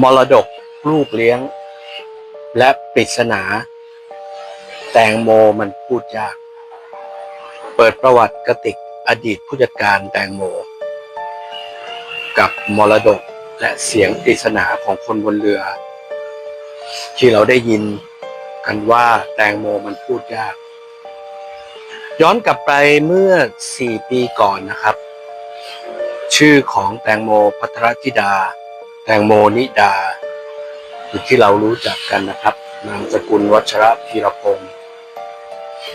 มรดกลูกเลี้ยง และปริศนา แตงโมมันพูดยาก เปิดประวัติกระติกอดีตผู้จัดการแตงโม กับมรดกและเสียงปริศนาของคนบนเรือ ที่เราได้ยินกันว่าแตงโมมันพูดยาก ย้อนกลับไปเมื่อ4ปีก่อนนะครับ ชื่อของแตงโมพัทรธิดา แตงโมนิดาอยู่ที่เรารู้จักกันนะครับ นามสกุลวัชระพีรพงศ์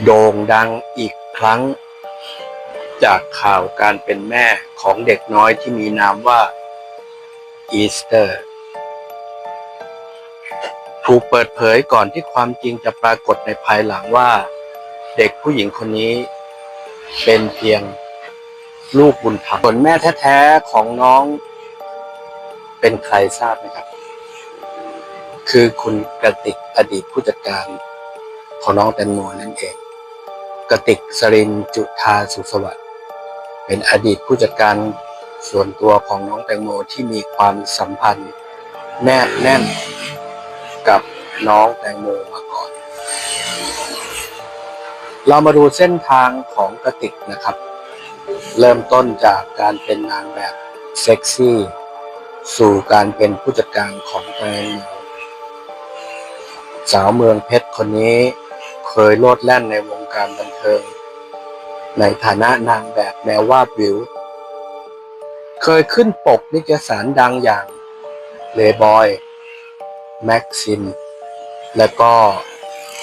โด่งดังอีกครั้ง จากข่าวการเป็นแม่ของเด็กน้อยที่มีนามว่าอีสเตอร์ ถูกเปิดเผยก่อนที่ความจริงจะปรากฏในภายหลังว่า เด็กผู้หญิงคนนี้ เป็นเพียงลูกบุญธรรมส่วนแม่แท้ๆของน้อง เป็นใครทราบไหมครับ คือคุณกระติกอดีตผู้จัดการของน้องแตงโมนั่นเองกระติกสรินจุธาสุขสวัสดิ์เป็นอดีตผู้จัดการส่วนตัวของน้องแตงโมที่มีความสัมพันธ์แนบแน่นกับน้องแตงโมมาก่อน เรามาดูเส้นทางของกระติกนะครับ เริ่มต้นจากการเป็นนางแบบเซ็กซี่ สู่การเป็นผู้จัดการของแตงโมสาวเมืองเพชรคนนี้เคยโลดแล่นในวงการบันเทิง ในฐานะนางแบบแนววาบวิว เคยขึ้นปกนิตยสารดังอย่างเลบอยแม็กซิม และก็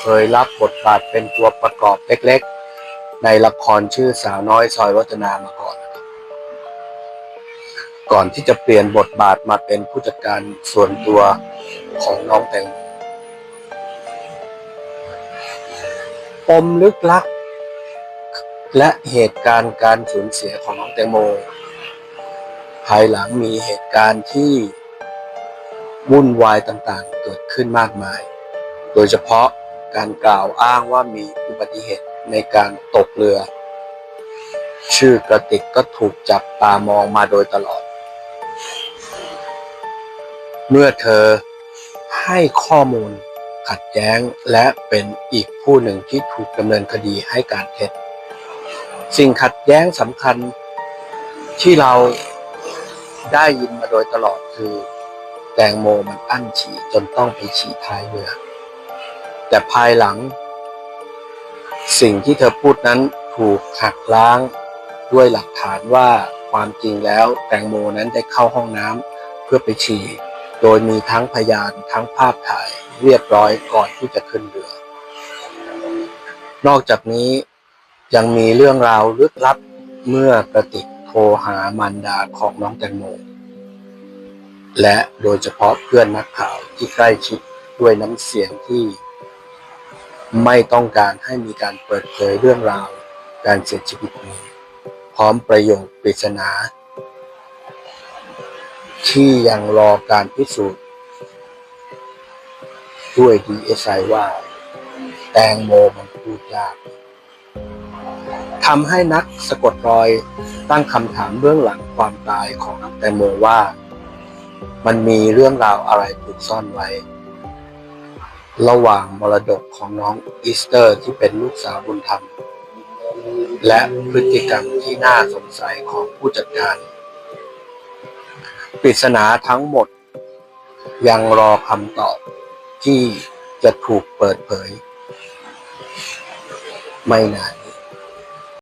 เคยรับบทบาทเป็นตัวประกอบเล็กๆ ในละครชื่อสาวน้อยซอยวัฒนามาก่อน ก่อนที่จะเปลี่ยนบทบาทมาเป็นผู้จัดการส่วนตัวของน้องแตงปมลึกลับและเหตุการณ์การสูญเสียของน้องแตงโม ภายหลังมีเหตุการณ์ที่วุ่นวายต่างๆ เกิดขึ้นมากมาย โดยเฉพาะการกล่าวอ้างว่ามีอุบัติเหตุในการตกเรือ ชื่อกระติกก็ถูกจับตามองมาโดยตลอด เมื่อเธอให้ข้อมูลขัดแย้งและเป็นอีกผู้หนึ่งที่ถูกดำเนินคดีให้การเท็จ สิ่งขัดแย้งสำคัญที่เราได้ยินมาโดยตลอดคือ แตงโมมันอั้นฉี่จนต้องไปฉี่ท้ายเรือแต่ภายหลัง สิ่งที่เธอพูดนั้นถูกหักล้างด้วยหลักฐานว่าความจริงแล้วแตงโมนั้นได้เข้าห้องน้ำเพื่อไปฉี่ โดยมีทั้งพยานทั้งภาพถ่ายเรียบร้อยก่อนที่จะขึ้นเรือ นอกจากนี้ยังมีเรื่องราวลึกลับเมื่อกระติกโทรหามารดาของน้องแตงโมและโดยเฉพาะเพื่อนนักข่าวที่ใกล้ชิดด้วยน้ำเสียงที่ไม่ต้องการให้มีการเปิดเผยเรื่องราวการเสียชีวิตนี้ พร้อมประโยคปริศนา ที่ยังรอการพิสูจน์ ด้วยดีเอสไอว่า แตงโมมันพูดยากทำให้นักสะกดรอยตั้งคำถามเบื้องหลังความตายของน้องแตงโมว่า มันมีเรื่องราวอะไรถูกซ่อนไว้ ระหว่างมรดกของน้องอีสเตอร์ที่เป็นลูกสาวบุญธรรม และพฤติกรรมที่น่าสงสัยของผู้จัดการ ปริศนาทั้งหมด ยังรอคำตอบที่จะถูกเปิดเผย ไม่นาน